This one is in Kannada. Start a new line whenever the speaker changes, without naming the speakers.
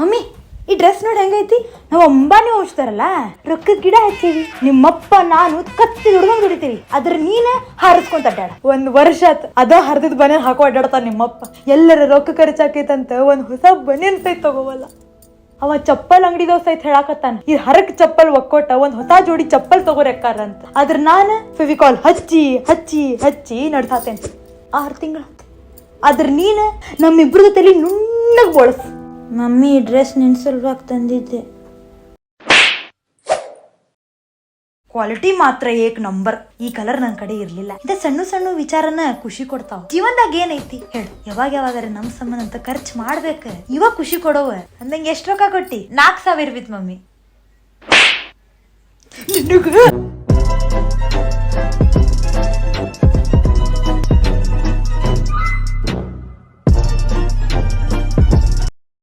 ಮಮ್ಮಿ, ಈ ಡ್ರೆಸ್ ನೋಡಿ ಹೆಂಗೈತಿ? ನಾವು ಅಂಬಾನಿ ಹೋಗ್ತಾರಲ್ಲ ರೊಕ್ಕ ಗಿಡ ಹಚ್ಚೀವಿ ನಿಮ್ಮಪ್ಪ, ನಾನು ಕತ್ತಿ ದುಡ್ದಂಗ್ ದುಡಿತೀವಿ. ಅದ್ರ ನೀನ ಹಾರಿಸ್ಕೊಂತ ಅಡ್ಡಾಡ. ಒಂದ್ ವರ್ಷ ಆತ್, ಅದ ಹರಿದ ಹಾಕೋ ಅಡ್ಡಾಡ್ತಾನ ನಿಮ್ಮಪ್ಪ. ಎಲ್ಲರ ರೊಕ್ಕ ಖರ್ಚಾಕೈತಂತ ಒಂದ್ ಹೊಸ ಬನೇನ್ ಸೈತ್ ತಗೋವಲ್ಲ. ಅವ ಚಪ್ಪಲ್ ಅಂಗಡಿದವ್ ಸಹಿತ ಹೇಳಾಕತ್ತಾನ. ಈ ಹರಕ್ ಚಪ್ಪಲ್ ಒಕ್ಕೋಟ ಒಂದ್ ಹೊಸ ಜೋಡಿ ಚಪ್ಪಲ್ ತಗೋರೆಕ್ಕಾರ ಅಂತ ಅದ್ರ ನಾನು ಫೆವಿಕಾಲ್ ಹಚ್ಚಿ ಹಚ್ಚಿ ಹಚ್ಚಿ ನಡ್ಸಾತೇನೆ. ಆರು ತಿಂಗಳ ಆದ್ರ ನೀನು ನಮ್ಮಿಬ್ರದ ತಲೆ ನುಣ್ಣಗ್ ಬೋಳಸ್. ಮಮ್ಮಿ ಡ್ರೆಸ್ ನಿನ್ ಸಲುವಾಗಿ ತಂದಿದ್ದೆ. ಕ್ವಾಲಿಟಿ ಮಾತ್ರ ಏಕ್ ನಂಬರ್. ಈ ಕಲರ್ ನನ್ ಕಡೆ ಇರ್ಲಿಲ್ಲ. ಇದೆ ಸಣ್ಣ ಸಣ್ಣ ವಿಚಾರನ ಖುಷಿ ಕೊಡ್ತಾವ. ಜೀವನದಾಗ ಏನೈತಿ? ಹೇಳು. ಯಾವಾಗ ಯಾವಾಗಾರ ನಮ್ ಸಂಬಂಧ ಅಂತ ಖರ್ಚು ಮಾಡ್ಬೇಕ. ಇವಾಗ ಖುಷಿ ಕೊಡೋವ. ಅಂದಂಗೆ ಎಷ್ಟು ರೊಕ್ಕ ಕೊಟ್ಟಿ? ನಾಲ್ಕು ಸಾವಿರ ಬಿತ್ ಮಮ್ಮಿ. ನಿನಗ?